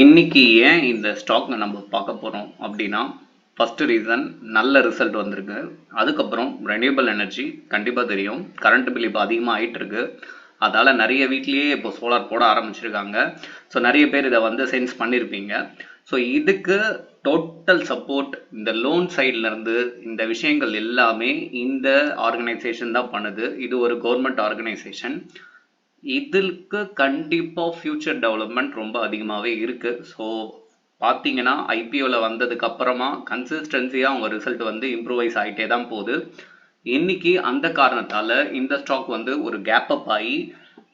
இன்னைக்கு ஏன் இந்த ஸ்டாக்கை நம்ம பார்க்க போகிறோம் அப்படின்னா ஃபஸ்ட்டு ரீசன் நல்ல ரிசல்ட் வந்திருக்கு. அதுக்கப்புறம் ரெனியூபிள் எனர்ஜி கண்டிப்பாக தெரியும். கரண்ட் பில் இப்போ அதிகமாக ஆயிட்டு இருக்கு அதால் நிறைய வீட்லேயே இப்போ சோலார் போட ஆரம்பிச்சிருக்காங்க. ஸோ நிறைய பேர் இதை வந்து சென்ஸ் பண்ணியிருப்பீங்க ஸோ இதுக்கு டோட்டல் சப்போர்ட் இந்த லோன் சைட்லேருந்து இந்த விஷயங்கள் எல்லாமே இந்த ஆர்கனைசேஷன் தான் பண்ணுது. இது ஒரு கவர்மெண்ட் ஆர்கனைசேஷன் இதுக்கு கண்டிப்பாக ஃப்யூச்சர் டெவலப்மெண்ட் ரொம்ப அதிகமாகவே இருக்குது ஸோ பார்த்தீங்கன்னா ஐபிஓவில் வந்ததுக்கு அப்புறமா கன்சிஸ்டன்சியாக அவங்க ரிசல்ட் வந்து இம்ப்ரூவைஸ் ஆகிட்டே தான் போகுது. இன்னைக்கு அந்த காரணத்தால் இந்த ஸ்டாக் வந்து ஒரு கேப் அப் ஆகி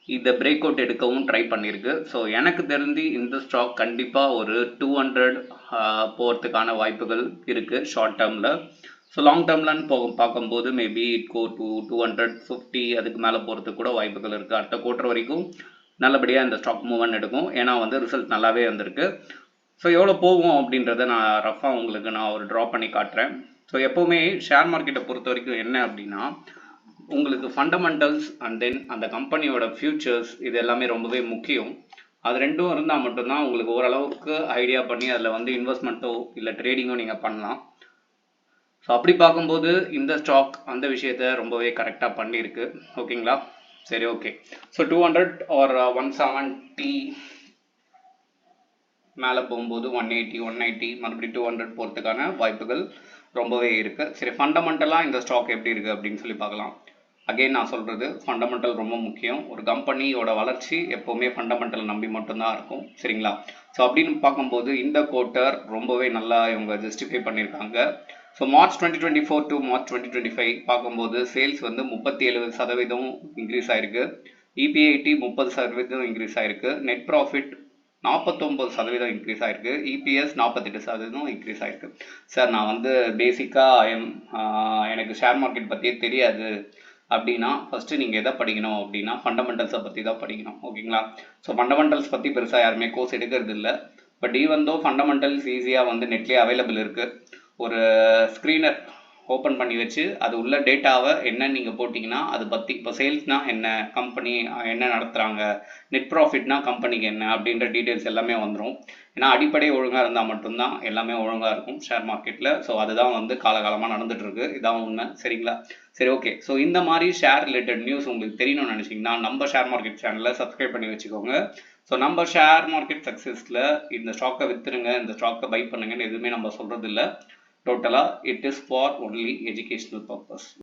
இதை பிரேக் அவுட் எடுக்கவும் ட்ரை பண்ணியிருக்கு ஸோ எனக்கு தெரிஞ்சு இந்த ஸ்டாக் கண்டிப்பாக ஒரு டூ ஹண்ட்ரட் போகிறதுக்கான வாய்ப்புகள் இருக்குது ஷார்ட் டேர்மில் ஸோ லாங் டேர்ம்லன்னு போக பார்க்கும்போது maybe it go to two hundred fifty அதுக்கு மேலே போகிறதுக்கு கூட வாய்ப்புகள் இருக்குது அடுத்த குவார்டர் வரைக்கும் நல்லபடியாக இந்த ஸ்டாக் மூவ்மெண்ட் எடுக்கும். ஏன்னா வந்து ரிசல்ட் நல்லாவே வந்திருக்கு. ஸோ எவ்வளோ போகும் அப்படின்றத நான் ரஃபாக உங்களுக்கு நான் ஒரு ட்ரா பண்ணி காட்டுறேன். ஸோ எப்போவுமே ஷேர் மார்க்கெட்டை பொறுத்த வரைக்கும் என்ன அப்படின்னா உங்களுக்கு ஃபண்டமெண்டல்ஸ் அண்ட் தென் அந்த கம்பெனியோட ஃபியூச்சர்ஸ் இது எல்லாமே ரொம்பவே முக்கியம். அது ரெண்டும் இருந்தால் மட்டும்தான் உங்களுக்கு ஓரளவுக்கு ஐடியா பண்ணி அதில் வந்து இன்வெஸ்ட்மெண்ட்டோ இல்லை ட்ரேடிங்கோ நீங்கள் பண்ணலாம். ஸோ அப்படி பார்க்கும்போது இந்த ஸ்டாக் அந்த விஷயத்த ரொம்பவே கரெக்டாக பண்ணியிருக்கு. ஓகேங்களா? சரி okay so two hundred or one seventy மேலே போகும்போது ஒன் எயிட்டி ஒன் எயிட்டி மறுபடியும் டூ ஹண்ட்ரட் போகிறதுக்கான வாய்ப்புகள் ரொம்பவே இருக்குது சரி ஃபண்டமெண்டலாக இந்த ஸ்டாக் எப்படி இருக்குது அப்படின்னு சொல்லி பார்க்கலாம். அகெயின் நான் சொல்கிறது ஃபண்டமெண்டல் ரொம்ப முக்கியம். ஒரு கம்பெனியோட வளர்ச்சி எப்போவுமே ஃபண்டமெண்டல் நம்பி மட்டும்தான் இருக்கும். சரிங்களா? ஸோ அப்படின்னு பார்க்கும்போது இந்த கோட்டர் ரொம்பவே நல்லா இவங்க ஜஸ்டிஃபை பண்ணியிருக்காங்க. So March twenty twenty four to March twenty twenty five பார்க்கும்போது சேல்ஸ் வந்து முப்பத்தி ஏழு சதவீதம் இன்க்ரீஸ் ஆயிருக்கு. இபிஐடி முப்பது சதவீதம் இன்க்ரீஸ் ஆயிருக்கு. நெட் ப்ராஃபிட் நாற்பத்தொம்பது சதவீதம் இன்க்ரீஸ் ஆயிருக்கு. இபிஎஸ் நாற்பத்தெட்டு சதவீதம் இன்க்ரீஸ் ஆயிருக்கு. சார் நான் வந்து பேசிக்காக எம் எனக்கு ஷேர் மார்க்கெட் பற்றியே தெரியாது. அப்படின்னா ஃபஸ்ட்டு நீங்கள் எதை படிக்கணும் அப்படின்னா ஃபண்டமெண்டல்ஸை பற்றி தான் படிக்கணும். ஓகேங்களா ஸோ ஃபண்டமெண்டல்ஸ் பற்றி பெருசாக யாருமே கோர்ஸ் எடுக்கிறது இல்லை. பட் ஈவன் தோ ஃபண்டமெண்டல்ஸ் ஈஸியாக வந்து நெட்லேயே அவைலபிள் இருக்குது ஒரு ஸ்க்ரீனர் ஓப்பன் பண்ணி வச்சு அது உள்ள டேட்டாவை என்ன நீங்கள் போட்டிங்கன்னா அது பற்றி இப்போ சேல்ஸ்னால் என்ன கம்பெனி என்ன நடத்துகிறாங்க நெட் ப்ராஃபிட்னா கம்பெனிக்கு என்ன அப்படின்ற டீட்டெயில்ஸ் எல்லாமே வந்துடும் ஏன்னா அடிப்படை ஒழுங்காக இருந்தால் மட்டும்தான் எல்லாமே ஒழுங்காக இருக்கும் ஷேர் மார்க்கெட்டில் ஸோ அதுதான் வந்து காலகாலமாக நடந்துகிட்ருக்கு இதான் உண்மை. சரிங்களா? சரி ஓகே ஸோ இந்த மாதிரி ஷேர் ரிலேட்டட் நியூஸ் உங்களுக்கு தெரியணும்னு நினச்சிங்கன்னா நம்ம ஷேர் மார்க்கெட் சேனலை சப்ஸ்கிரைப் பண்ணி வச்சுக்கோங்க. ஸோ நம்ம ஷேர் மார்க்கெட் சக்ஸஸில் இந்த ஸ்டாக்கை விற்றுருங்க இந்த ஸ்டாக்கை பை பண்ணுங்கன்னு எதுவுமே நம்ம சொல்கிறது இல்லை Total, it is for only educational purpose.